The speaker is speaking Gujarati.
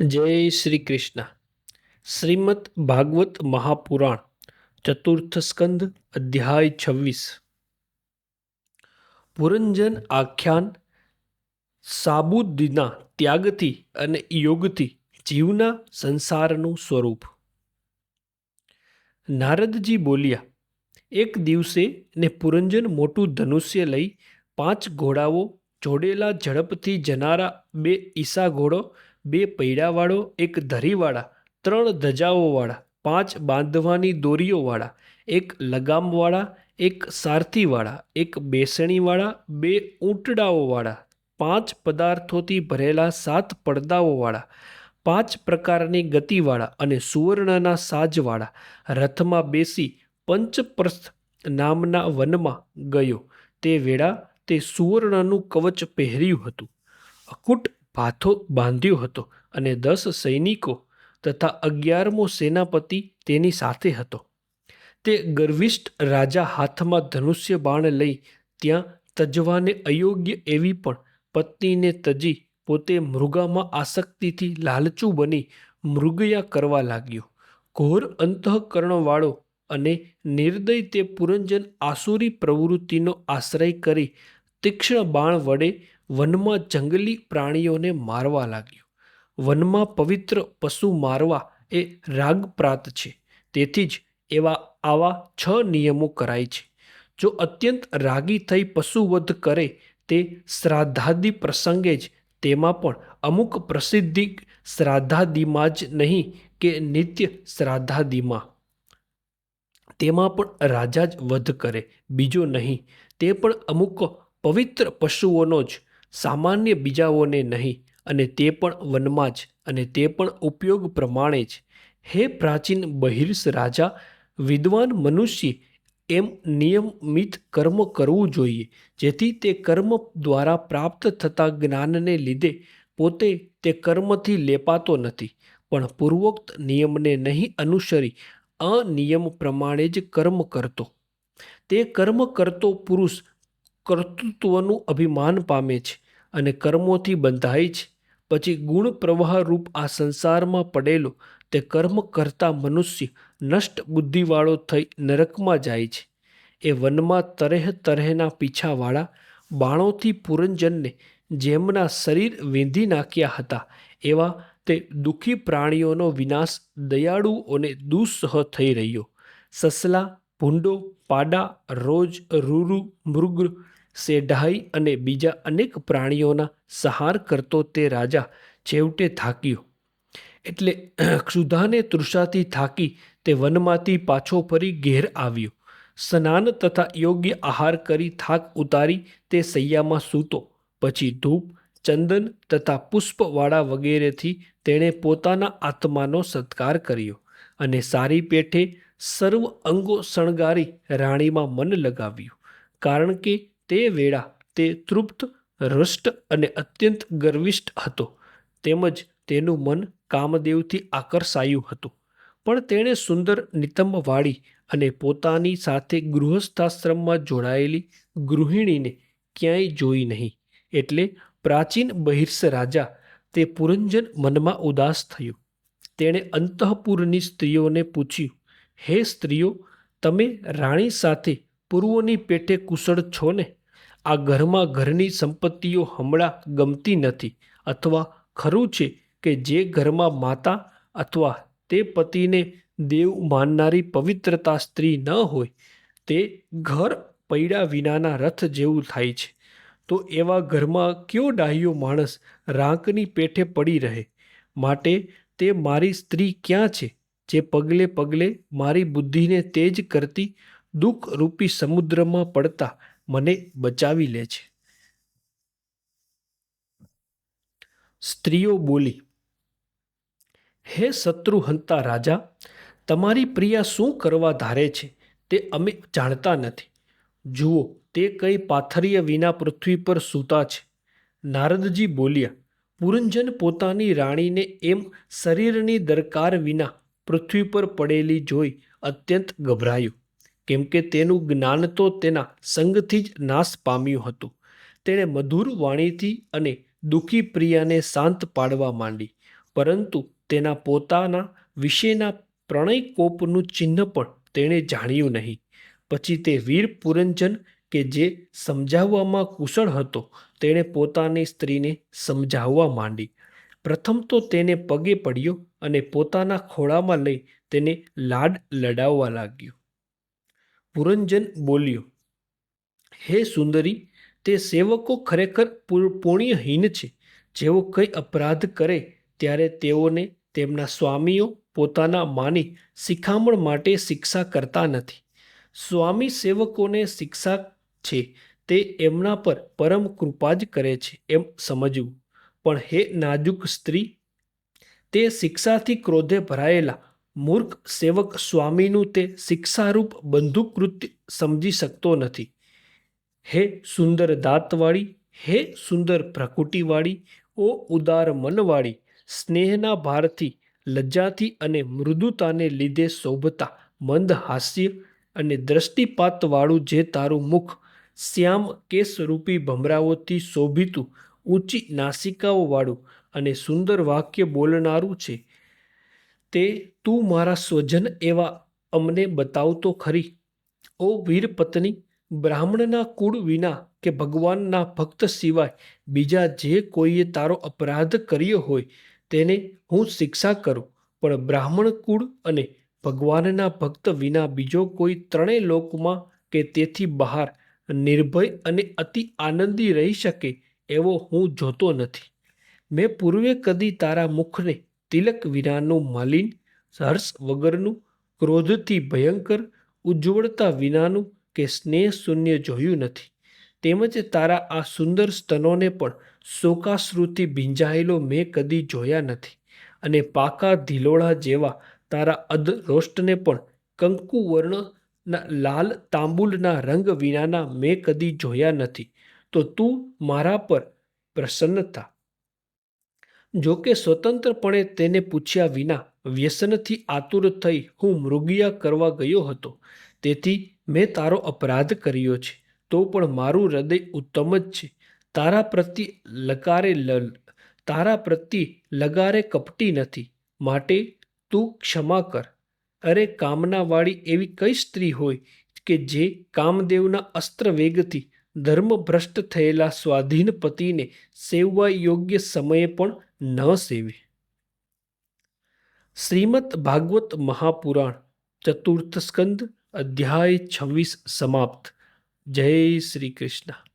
જય શ્રી કૃષ્ણ. શ્રીમદ ભાગવત મહાપુરાણ, ચતુર્થ સ્કંદ, અધ્યાય છવ્વીસ. પુરંજન આખ્યાન સાબુદ્દીના ત્યાગથી અને યોગથી જીવના સંસારનું સ્વરૂપ. નારદજી બોલ્યા, એક દિવસે ને પુરંજન મોટું ધનુષ્ય લઈ પાંચ ઘોડાઓ જોડેલા ઝડપથી જનારા બે ઈસા ઘોડો બે પૈડાવાળો, એક ધરીવાળા, ત્રણ ધજાઓવાળા, પાંચ બાંધવાની દોરીઓવાળા, એક લગામવાળા, એક સારથીવાળા, એક બેસણીવાળા, બે ઊંટડાઓવાળા, પાંચ પદાર્થોથી ભરેલા સાત પડદાઓવાળા, પાંચ પ્રકારની ગતિવાળા અને સુવર્ણના સાજવાળા રથમાં બેસી પંચપ્રસ્થ નામના વનમાં ગયો. તે વેળા તે સુવર્ણનું કવચ પહેર્યું હતું. અકુટ ભાથો બાંધ્યો હતો અને દસ સૈનિકો તથા અગિયારમો સેનાપતિ તેની સાથે હતો. તે ગર્વિષ્ઠ રાજા હાથમાં ધનુષ્ય બાણ લઈ ત્યાં તજવાને અયોગ્ય એવી પણ પત્નીને તજી પોતે મૃગામાં આસક્તિથી લાલચું બની મૃગયા કરવા લાગ્યો. ઘોર અંતઃકરણવાળો અને નિર્દય તે પુરંજન આસુરી પ્રવૃત્તિનો આશ્રય કરી તીક્ષ્ણ બાણ વડે વનમાં જંગલી પ્રાણીઓને મારવા લાગ્યો. વનમાં પવિત્ર પશુ મારવા એ રાગપ્રાત છે. તેથી જ એવા આવા છ નિયમો કરાય છે. જો અત્યંત રાગી થઈ પશુવધ કરે તે શ્રાદ્ધાદિ પ્રસંગે જ તેમાં પણ અમુક પ્રસિદ્ધિ શ્રાદ્ધાદિમાં જ નહીં કે નિત્ય શ્રાદ્ધાદિમાં. તેમાં પણ રાજા જ વધ કરે, બીજો નહીં. તે પણ અમુક પવિત્ર પશુઓનો જ સામાન્ય બીજાઓને નહીં અને તે પણ વનમાં જ અને તે પણ ઉપયોગ પ્રમાણે જ. હે પ્રાચીન બહિર્ષ રાજા, વિદ્વાન મનુષ્ય, એમ નિયમિત કર્મ કરવું જોઈએ, જેથી તે કર્મ દ્વારા પ્રાપ્ત થતા જ્ઞાનને લીધે પોતે તે કર્મથી લેપાતો નથી. પણ પૂર્વોક્ત નિયમને નહીં અનુસરી, અનિયમ પ્રમાણે જ કર્મ કરતો. તે કર્મ કરતો પુરુષ કર્તૃત્વનું અભિમાન પામે છે. અને કર્મોથી બંધાય છે. પછી ગુણ પ્રવાહ રૂપ આ સંસારમાં પડેલો તે કર્મ કરતા મનુષ્ય નષ્ટ બુદ્ધિવાળો થઈ નરકમાં જાય છે. એ વનમાં તરેહ તરેહના પીછાવાળા બાણોથી પુરંજનને જેમના શરીર વેંધી નાખ્યા હતા એવા તે દુઃખી પ્રાણીઓનો વિનાશ દયાળુઓને દુઃસહ થઈ રહ્યો. સસલા, ભૂંડો, પાડા, રોજ, રૂરુ, મૃગ સેઢાઈ અને બીજા અનેક પ્રાણીઓના સહાર કરતો તે રાજા છેવટે થાક્યો. એટલે ક્ષુધાને તૃષાથી થાકી તે વનમાંથી પાછો ફરી ઘેર આવ્યો. સ્નાન તથા યોગ્ય આહાર કરી થાક ઉતારી તે સૈયામાં સૂતો. પછી ધૂપ, ચંદન તથા પુષ્પવાળા વગેરેથી તેણે પોતાના આત્માનો સત્કાર કર્યો અને સારી પેઠે સર્વ અંગો શણગારી રાણીમાં મન લગાવ્યું. કારણ કે તે વેળા તે તૃપ્ત, રષ્ટ અને અત્યંત ગર્વિષ્ઠ હતો. તેમજ તેનું મન કામદેવથી આકર્ષાયું હતું. પણ તેણે સુંદર નિતંબવાળી અને પોતાની સાથે ગૃહસ્થાશ્રમમાં જોડાયેલી ગૃહિણીને ક્યાંય જોઈ નહીં. એટલે પ્રાચીન બહિર્ષ રાજા તે પુરંજન મનમાં ઉદાસ થયો. તેણે અંતઃપુરની સ્ત્રીઓને પૂછ્યું, હે સ્ત્રીઓ, તમે રાણી સાથે પૂર્વોની પેટે કુશળ છો ને? આ ઘરમાં ઘરની સંપત્તિઓ હમણાં ગમતી નથી. અથવા ખરું છે કે જે ઘરમાં માતા અથવા તે પતિને દેવ માનનારી પવિત્રતા સ્ત્રી ન હોય, તે ઘર પૈડા વિનાના રથ જેવું થાય છે. તો એવા ઘરમાં કયો ડાહ્યો માણસ રાંકની પેઠે પડી રહે? માટે તે મારી સ્ત્રી ક્યાં છે, જે પગલે પગલે મારી બુદ્ધિને તેજ કરતી દુઃખ રૂપી સમુદ્રમાં પડતા મને બચાવી લે છે. સ્ત્રીઓ બોલી, હે શત્રુહંતા રાજા, તમારી પ્રિયા શું કરવા ધારે છે તે અમે જાણતા નથી. જુઓ, તે કઈ પાથરીય વિના પૃથ્વી પર સૂતા છે. નારદજી બોલ્યા, પુરંજન પોતાની રાણીને એમ શરીરની દરકાર વિના પૃથ્વી પર પડેલી જોઈ અત્યંત ગભરાયું. કેમ કે તેનું જ્ઞાન તો તેના સંગથી જ નાશ પામ્યું હતું. તેણે મધુર વાણીથી અને દુઃખી પ્રિયાને શાંત પાડવા માંડી. પરંતુ તેના પોતાના વિશેના પ્રણય કોપનું ચિહ્ન પણ તેણે જાણ્યું નહીં. પછી તે વીર પુરંજન કે જે સમજાવવામાં કુશળ હતો, તેણે પોતાની સ્ત્રીને સમજાવવા માંડી. પ્રથમ તો તેને પગે પડ્યો અને પોતાના ખોળામાં લઈ તેને લાડ લડાવવા લાગ્યો. પુરંજન બોલ્યો, હે સુંદરી, તે સેવકો ખરેખર પુણ્યહીન છે. જેઓ કંઈ અપરાધ કરે, ત્યારે તેઓને તેમના સ્વામીઓ પોતાના માની શિખામણ માટે શિક્ષા કરતા નથી. સ્વામી સેવકોને શિક્ષા છે, તે એમના પર પરમ કૃપા જ કરે છે એમ સમજવું. પણ હે નાજુક સ્ત્રી, તે શિક્ષાથી ક્રોધે ભરાયેલા મૂર્ખ સેવક સ્વામીનું તે શિક્ષારૂપ બંધુકૃત્ય સમજી શકતો નથી. હે સુંદર દાંતવાળી, હે સુંદર પ્રકૃતિવાળી, ઓ ઉદાર મનવાળી, સ્નેહના ભારથી, લજ્જાથી અને મૃદુતાને લીધે શોભતા, મંદ હાસ્ય અને દ્રષ્ટિપાતવાળું જે તારું મુખ શ્યામ કેશરૂપી ભમરાઓથી શોભિતું, ઊંચી નાસિકાઓવાળું અને સુંદર વાક્ય બોલનારું છે તે તું મારા સ્વજન એવા અમને બતાવતો ખરી. ઓ વીર પત્ની, બ્રાહ્મણના કુળ વિના કે ભગવાનના ભક્ત સિવાય બીજા જે કોઈએ તારો અપરાધ કર્યો હોય તેને હું શિક્ષા કરું. પણ બ્રાહ્મણ કુળ અને ભગવાનના ભક્ત વિના બીજો કોઈ ત્રણેય લોકમાં કે તેથી બહાર નિર્ભય અને અતિ આનંદી રહી શકે એવો હું જોતો નથી. મેં પૂર્વે કદી તારા મુખને તિલક વિનાનું મલિન, હર્ષ વગરનું ક્રોધથી ભયંકર, ઉજ્જવળતા વિનાનું કે સ્નેહ શૂન્ય જોયું નથી. તેમજ તારા આ સુંદર સ્તનોને પણ શોકાશ્રુતિ ભીંજાયેલો મેં કદી જોયા નથી. અને પાકા ધીલોળા જેવા તારા અધરોષ્ટને પણ કંકુ વર્ણના લાલ તાંબુલના રંગ વિનાના મેં કદી જોયા નથી. તો તું મારા પર પ્રસન્ન થા જોકે સ્વતંત્રપણે તેને પૂછ્યા વિના વ્યસનથી આતુર થઈ હું મૃગિયા કરવા ગયો હતો. તેથી મેં તારો અપરાધ કર્યો છે. તો પણ મારું હૃદય ઉત્તમ જ છે. તારા પ્રત્યે લકારે લ, તારા પ્રત્યે લગારે કપટી નથી. માટે તું ક્ષમા કર. અરે કામનાવાળી એવી કઈ સ્ત્રી હોય કે જે કામદેવના અસ્ત્ર વેગથી ધર્મભ્રષ્ટ થયેલા સ્વાધીન પતિને સેવવા યોગ્ય સમયે પણ ન શ્રીમદ ભાગવત મહાપુરાણ ચતુર્થ સ્કંદ અધ્યાય છવ્વીસ સમાપ્ત. જય શ્રી કૃષ્ણ.